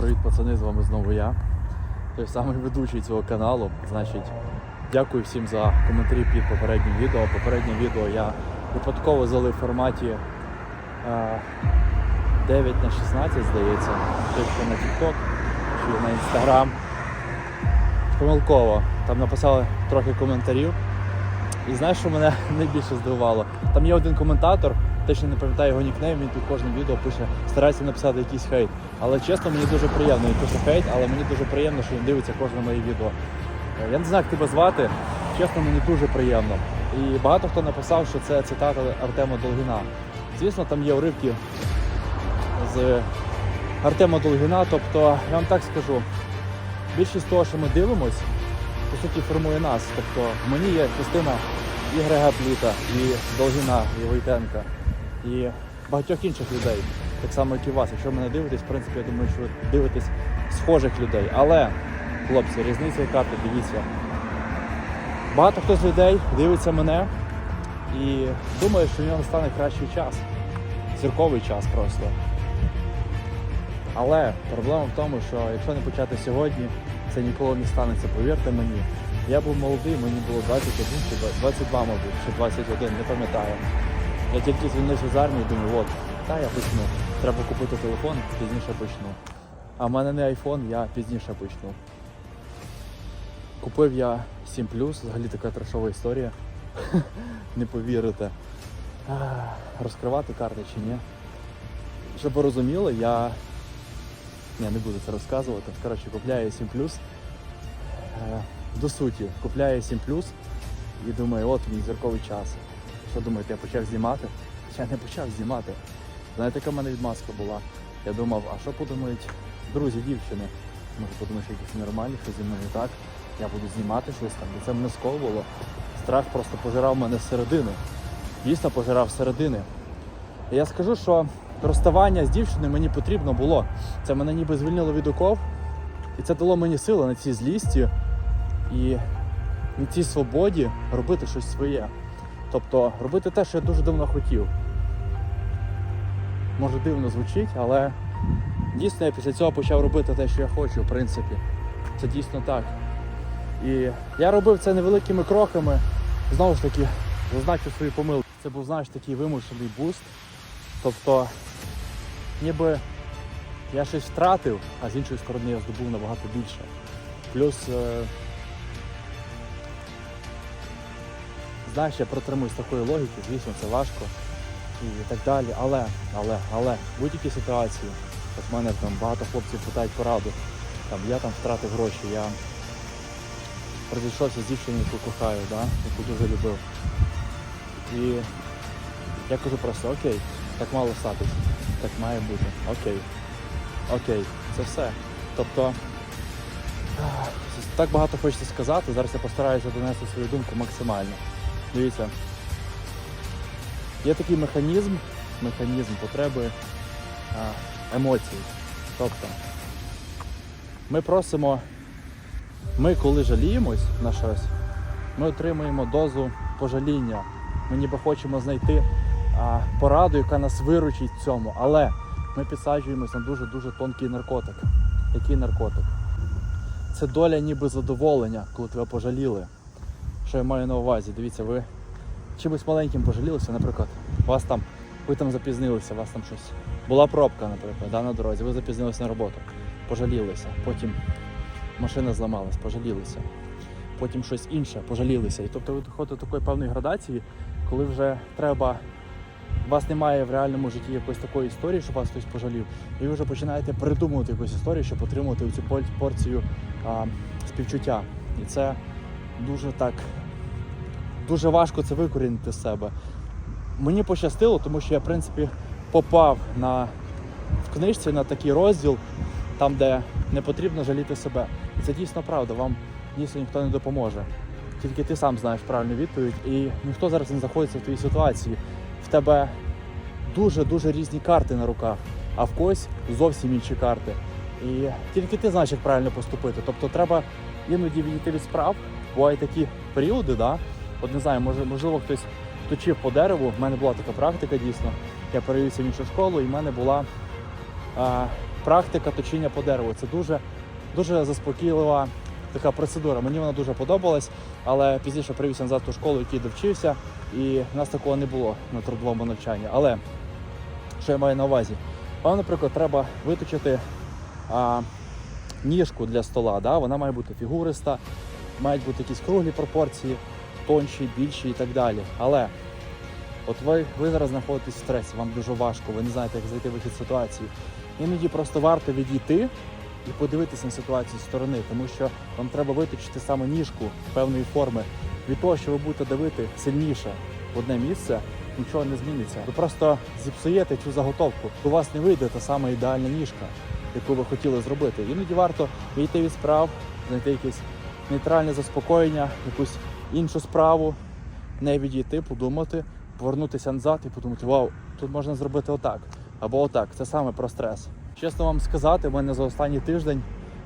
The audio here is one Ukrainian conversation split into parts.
привіт, пацани, з вами знову я. Той самий ведучий цього каналу. Значить, дякую всім за коментарі під попереднім відео. Попереднє відео я випадково залив в форматі е, 9 на 16, здається, точно на TikTok чи на Instagram. Помилково. Там написали трохи коментарів. І знаєш, що мене найбільше здивувало? Там є один коментатор, точно не пам'ятаю його нікнейм, він під кожним відео пише, старається написати якийсь хейт. Але чесно, мені дуже приємно. Він пише хейт, але мені дуже приємно, що він дивиться кожне моє відео. Е, Я не знаю, як тебе звати. Чесно, мені дуже приємно. І багато хто написав, що це цитата Артема Долгіна. Звісно, там є уривки з Артема Долгіна. Тобто, я вам так скажу, більшість того, що ми дивимось, по суті формує нас. Тобто мені є частина і Грега Пліта, і Долгіна, і Войтенка, і багатьох інших людей, так само, як і вас. Якщо мене дивитесь, в принципі, я думаю, що ви дивитесь схожих людей. Але, хлопці, різниця яка тут, дивіться. Багато хто з людей дивиться мене і думає, що в нього стане кращий час. Зірковий час просто. Але проблема в тому, що якщо не почати сьогодні, це ніколи не станеться, повірте мені. Я був молодий, мені було 21 чи 22, мабуть, чи 21, не пам'ятаю. Я тільки звільнився з армії, думаю, от, та я почну. Треба купити телефон, пізніше почну. А в мене не айфон, я пізніше почну. Купив я 7 взагалі така трешова історія. не повірите. Розкривати карти чи ні? Щоб ви розуміли, я ні, не буду це розказувати. Коротше, купляю 7 Е, До суті, купляю 7 і думаю, от мій зірковий час. Що думаєте, я почав знімати? Я не почав знімати. Знаєте, яка в мене відмазка була? Я думав, а що подумають друзі дівчини? Може подумають, що якісь нормальні, що зі мною так. Я буду знімати щось там. І це мене сковувало. Страх просто пожирав мене зсередини. Дійсно пожирав зсередини. І я скажу, що розставання з дівчиною мені потрібно було. Це мене ніби звільнило від оков, і це дало мені сили на цій злісті і на цій свободі робити щось своє. Тобто робити те, що я дуже давно хотів. Може дивно звучить, але дійсно я після цього почав робити те, що я хочу, в принципі. Це дійсно так. І я робив це невеликими кроками. Знову ж таки, зазначив свої помилки. Це був, знаєш, такий вимушений буст. Тобто, ніби я щось втратив, а з іншої сторони я здобув набагато більше. Плюс, знаєш, я протримуюсь такої логіки, звісно, це важко і так далі. Але, але, але, в будь-якій ситуації, от мене там багато хлопців питають пораду. Там, я там втратив гроші, я розійшовся з дівчиною, яку кохаю, да? яку дуже любив. І я кажу просто окей, так мало статись, так має бути. Окей. Окей, це все. Тобто так багато хочеться сказати. Зараз я постараюся донести свою думку максимально. Дивіться, є такий механізм, механізм потреби емоцій. Тобто, ми просимо, ми коли жаліємось на щось, ми отримуємо дозу пожаління. Ми ніби хочемо знайти а, пораду, яка нас виручить в цьому. Але ми підсаджуємось на дуже-дуже тонкий наркотик. Який наркотик? Це доля ніби задоволення, коли тебе пожаліли. Що я маю на увазі? Дивіться, ви чимось маленьким пожалілися, наприклад, вас там, ви там запізнилися, вас там щось. Була пробка, наприклад, да, на дорозі, ви запізнилися на роботу, пожалілися. Потім машина зламалась, пожалілися. Потім щось інше, пожалілися. І тобто ви доходите до такої певної градації, коли вже треба у вас немає в реальному житті якоїсь такої історії, щоб вас хтось пожалів, і ви вже починаєте придумувати якусь історію, щоб отримати цю пор- порцію а, співчуття. І це дуже так дуже важко це викорінити з себе. Мені пощастило, тому що я, в принципі, попав на, в книжці на такий розділ, там, де не потрібно жаліти себе. Це дійсно правда, вам дійсно ніхто не допоможе. Тільки ти сам знаєш правильну відповідь, і ніхто зараз не знаходиться в твоїй ситуації. В тебе дуже-дуже різні карти на руках, а в когось зовсім інші карти. І тільки ти знаєш, як правильно поступити. Тобто треба іноді відійти від справ. Бувають такі періоди, да? от не знаю, може, можливо, хтось точив по дереву. В мене була така практика дійсно. Я перевівся в іншу школу, і в мене була а, практика точіння по дереву. Це дуже, дуже заспокійлива така процедура. Мені вона дуже подобалась, але пізніше привівся назад в ту школу, в якій довчився, і в нас такого не було на трудовому навчанні. Але що я маю на увазі? Вам, наприклад, треба виточити а, ніжку для стола. Да? Вона має бути фігуриста, мають бути якісь круглі пропорції, тонші, більші і так далі. Але от ви, ви зараз знаходитесь в стресі, вам дуже важко, ви не знаєте, як знайти вихід з ситуації. Іноді просто варто відійти і подивитися на ситуацію з сторони, тому що вам треба виточити саме ніжку певної форми. Від того, що ви будете давити сильніше в одне місце, нічого не зміниться. Ви просто зіпсуєте цю заготовку. У вас не вийде та сама ідеальна ніжка, яку ви хотіли зробити. Іноді варто вийти від справ, знайти якесь нейтральне заспокоєння, якусь іншу справу, не відійти, подумати, повернутися назад і подумати, вау, тут можна зробити отак або отак. Це саме про стрес. Чесно вам сказати, в мене за останній тиждень,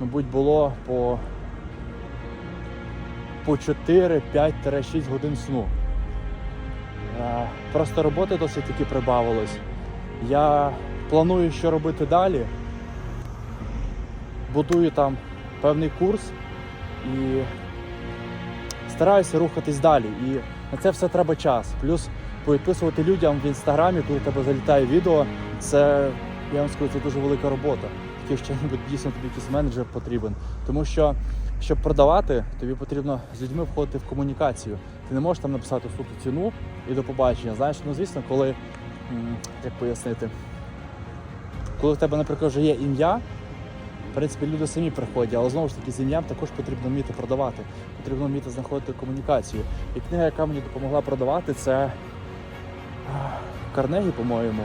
мабуть, було по, по 4-5-6 годин сну. Е, Просто роботи досить таки прибавилось. Я планую, що робити далі. Будую там певний курс і стараюся рухатись далі. І на це все треба час. Плюс повідписувати людям в інстаграмі, коли тебе залітає відео, це я вам скажу, це дуже велика робота. Таке ще дійсно тобі якийсь менеджер потрібен. Тому що, щоб продавати, тобі потрібно з людьми входити в комунікацію. Ти не можеш там написати супу ціну і до побачення. Знаєш, ну звісно, коли як пояснити, коли в тебе, наприклад, вже є ім'я, в принципі, люди самі приходять, але знову ж таки з ім'ям також потрібно вміти продавати, потрібно вміти знаходити комунікацію. І книга, яка мені допомогла продавати, це Карнегі, по-моєму.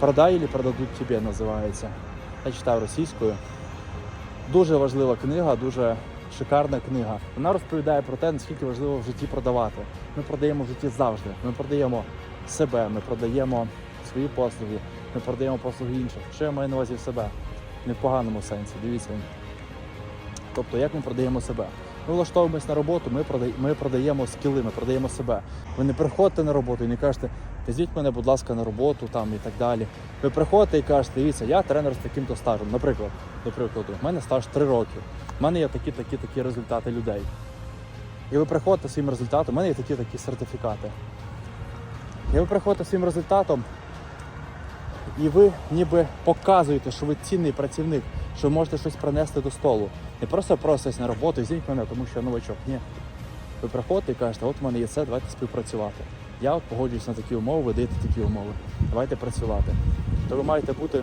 Продай или продадуть тебе називається. Я читав російською. Дуже важлива книга, дуже шикарна книга. Вона розповідає про те, наскільки важливо в житті продавати. Ми продаємо в житті завжди. Ми продаємо себе, ми продаємо свої послуги, ми продаємо послуги інших. Що я маю на увазі в себе? Не в поганому сенсі. Дивіться. Тобто, як ми продаємо себе? Ми влаштовуємось на роботу, ми продаємо, ми продаємо скіли, ми продаємо себе. Ви не приходите на роботу і не кажете, візьміть мене, будь ласка, на роботу там і так далі. Ви приходите і кажете, дивіться, я тренер з таким-то стажем. Наприклад, до прикладу, в мене стаж 3 роки. У мене є такі, такі, результати людей. І ви приходите своїм результатом, у мене є такі такі сертифікати. І ви приходите своїм результатом, і ви ніби показуєте, що ви цінний працівник, що ви можете щось принести до столу. Не просто проситесь на роботу, візьміть мене, тому що я новачок. Ні. Ви приходите і кажете, от в мене є це, давайте співпрацювати. Я от погоджуюсь на такі умови, ви даєте такі умови. Давайте працювати. То ви маєте бути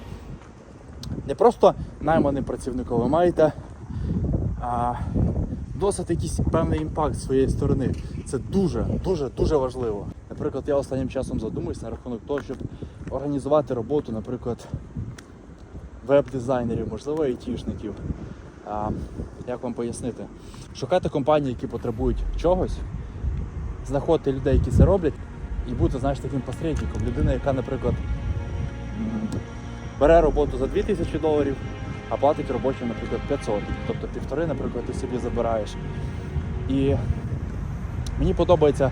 не просто найманим працівником, ви маєте а, досить якийсь певний імпакт з своєї сторони. Це дуже, дуже, дуже важливо. Наприклад, я останнім часом задумуюсь на рахунок того, щоб організувати роботу, наприклад, веб-дизайнерів, можливо, айтішників. А, як вам пояснити? Шукати компанії, які потребують чогось, знаходити людей, які це роблять, і бути, знаєш, таким посередником. Людина, яка, наприклад, бере роботу за 2000 доларів, а платить робочим, наприклад, 500. Тобто півтори, наприклад, ти собі забираєш. І мені подобається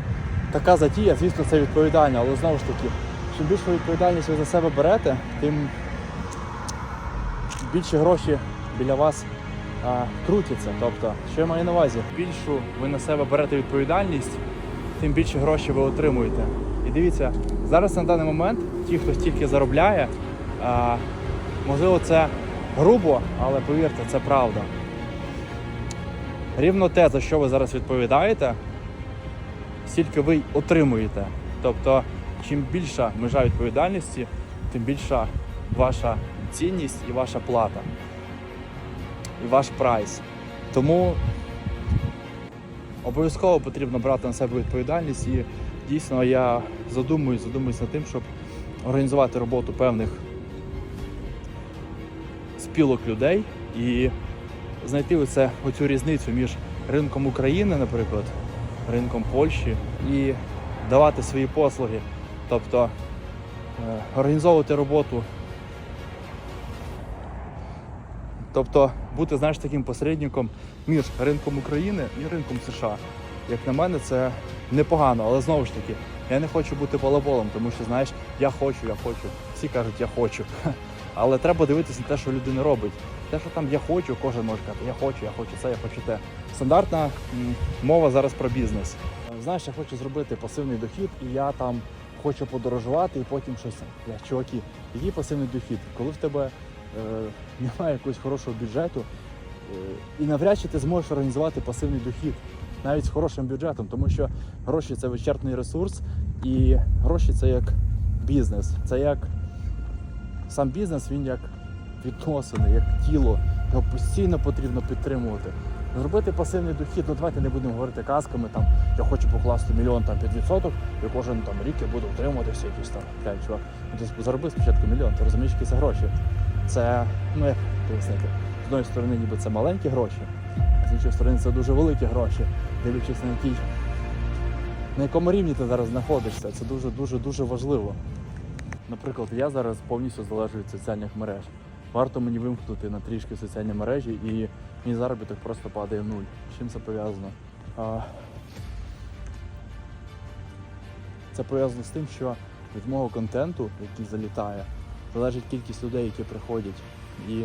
така затія, звісно, це відповідально, але знову ж таки, чим більшу відповідальність ви за себе берете, тим більше гроші біля вас а, крутяться. Тобто, що я маю на увазі? Більшу ви на себе берете відповідальність, тим більше гроші ви отримуєте. І дивіться, зараз на даний момент ті, хто стільки заробляє, а, можливо, це грубо, але повірте, це правда. Рівно те, за що ви зараз відповідаєте, стільки ви й отримуєте. Тобто, чим більша межа відповідальності, тим більша ваша цінність і ваша плата, і ваш прайс. Тому обов'язково потрібно брати на себе відповідальність і дійсно я задумуюсь, задумуюсь над тим, щоб організувати роботу певних спілок людей і знайти оце, оцю різницю між ринком України, наприклад, ринком Польщі і давати свої послуги. Тобто е, організовувати роботу. Тобто бути знаєш, таким посередником між ринком України і ринком США. Як на мене, це непогано, але знову ж таки, я не хочу бути балаболом, тому що знаєш, я хочу, я хочу. Всі кажуть, я хочу. Але треба дивитися на те, що людина робить. Те, що там я хочу, кожен може казати, я хочу, я хочу це, я хочу те. Стандартна мова зараз про бізнес. Знаєш, я хочу зробити пасивний дохід, і я там хочу подорожувати і потім щось. Я, чуваки, який пасивний дохід? Коли в тебе е, немає якогось хорошого бюджету, е, і навряд чи ти зможеш організувати пасивний дохід навіть з хорошим бюджетом, тому що гроші це вичерпний ресурс, і гроші це як бізнес. Це як сам бізнес, він як відносини, як тіло. Його постійно потрібно підтримувати. Зробити пасивний дохід, ну давайте не будемо говорити казками, там я хочу покласти мільйон там під відсоток, і кожен там рік я буду утримуватися якісь там блядь, чувак. Ну, зароби спочатку мільйон, ти розумієш, які це гроші. Це, ну як пояснити, з одної сторони, ніби це маленькі гроші, а з іншої сторони це дуже великі гроші, дивлячись на який на якому рівні ти зараз знаходишся. Це дуже дуже дуже важливо. Наприклад, я зараз повністю залежу від соціальних мереж. Варто мені вимкнути на трішки соціальні мережі, і мій заробіток просто падає в нуль. З чим це пов'язано? Це пов'язано з тим, що від мого контенту, який залітає, залежить кількість людей, які приходять. І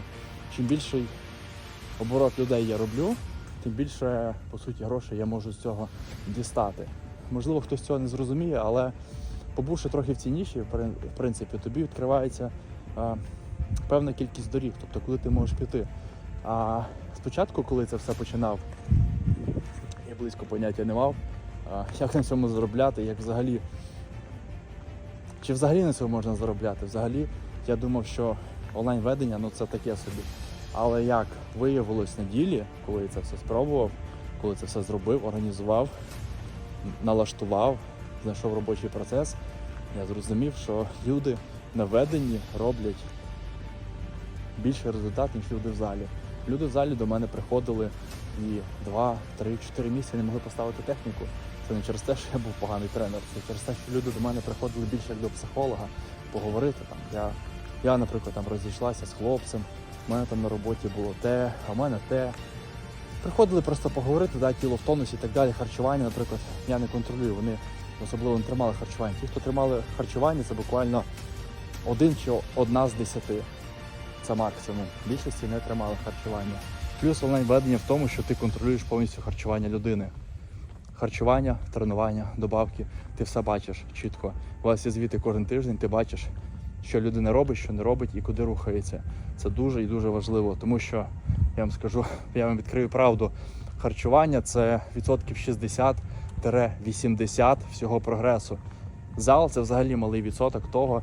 чим більший оборот людей я роблю, тим більше, по суті, грошей я можу з цього дістати. Можливо, хтось цього не зрозуміє, але побувши трохи в цій ніші, в принципі, тобі відкривається а, певна кількість доріг, тобто коли ти можеш піти. А спочатку, коли це все починав, я близько поняття не мав, а, як на цьому заробляти, як взагалі. Чи взагалі на цьому можна заробляти? Взагалі, я думав, що онлайн-ведення ну це таке собі. Але як виявилось на ділі, коли я це все спробував, коли це все зробив, організував, налаштував, знайшов робочий процес, я зрозумів, що люди на веденні роблять більший результат, ніж люди в залі. Люди в залі до мене приходили і 2, 3, 4 місяці не могли поставити техніку. Це не через те, що я був поганий тренер, це через те, що люди до мене приходили більше як до психолога поговорити. Там. Я, я, наприклад, там розійшлася з хлопцем, в мене там на роботі було те, а в мене те. Приходили просто поговорити, да, тіло в тонусі і так далі. Харчування, наприклад, я не контролюю. Вони особливо не тримали харчування. Ті, хто тримали харчування, це буквально один чи одна з десяти. Це максимум. Більшості не тримали харчування. Плюс онлайн-ведення в тому, що ти контролюєш повністю харчування людини. Харчування, тренування, добавки, ти все бачиш чітко. У вас є звіти кожен тиждень, ти бачиш, що людина робить, що не робить і куди рухається. Це дуже і дуже важливо, тому що я вам скажу, я вам відкрию правду. Харчування це відсотків 60-80 всього прогресу. Зал це взагалі малий відсоток того,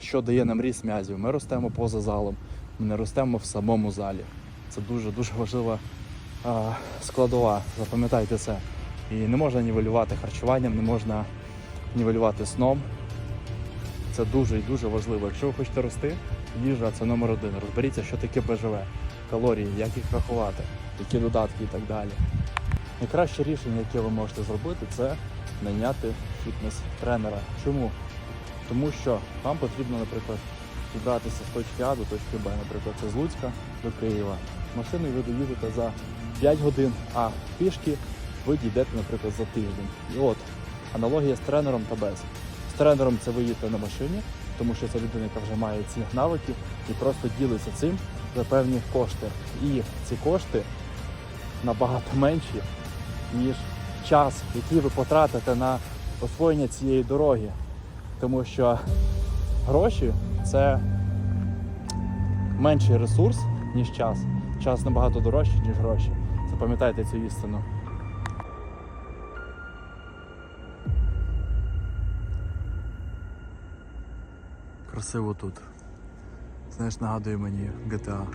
що дає нам ріст м'язів. Ми ростемо поза залом, ми не ростемо в самому залі. Це дуже дуже важлива складова. Запам'ятайте це. І не можна нівелювати харчуванням, не можна нівелювати сном. Це дуже і дуже важливо. Якщо ви хочете рости, їжа це номер один. Розберіться, що таке БЖВ, калорії, як їх рахувати, які додатки і так далі. Найкраще рішення, яке ви можете зробити, це найняти фітнес-тренера. Чому? Тому що вам потрібно, наприклад, дібратися з точки А до точки Б, наприклад, це з Луцька до Києва. Машиною ви доїдете за 5 годин, а пішки ви дійдете, наприклад, за тиждень. І от аналогія з тренером та без. З тренером це ви їдете на машині, тому що це людина, яка вже має ці навики і просто ділиться цим за певні кошти. І ці кошти набагато менші, ніж час, який ви потратите на освоєння цієї дороги. Тому що гроші це менший ресурс, ніж час. Час набагато дорожчий, ніж гроші. Запам'ятайте цю істину. Красиво тут. Знаєш, нагадує мені GTA.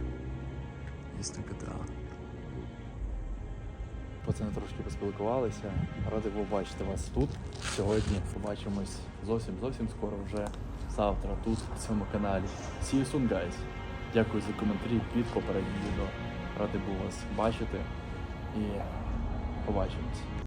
Дійсно GTA. Пацани трошки поспілкувалися. Радий був бачити вас тут. Сьогодні побачимось зовсім зовсім скоро вже завтра тут, в цьому каналі. See you soon, guys. Дякую за коментарі під попереднім відео. Радий був вас бачити і побачимось.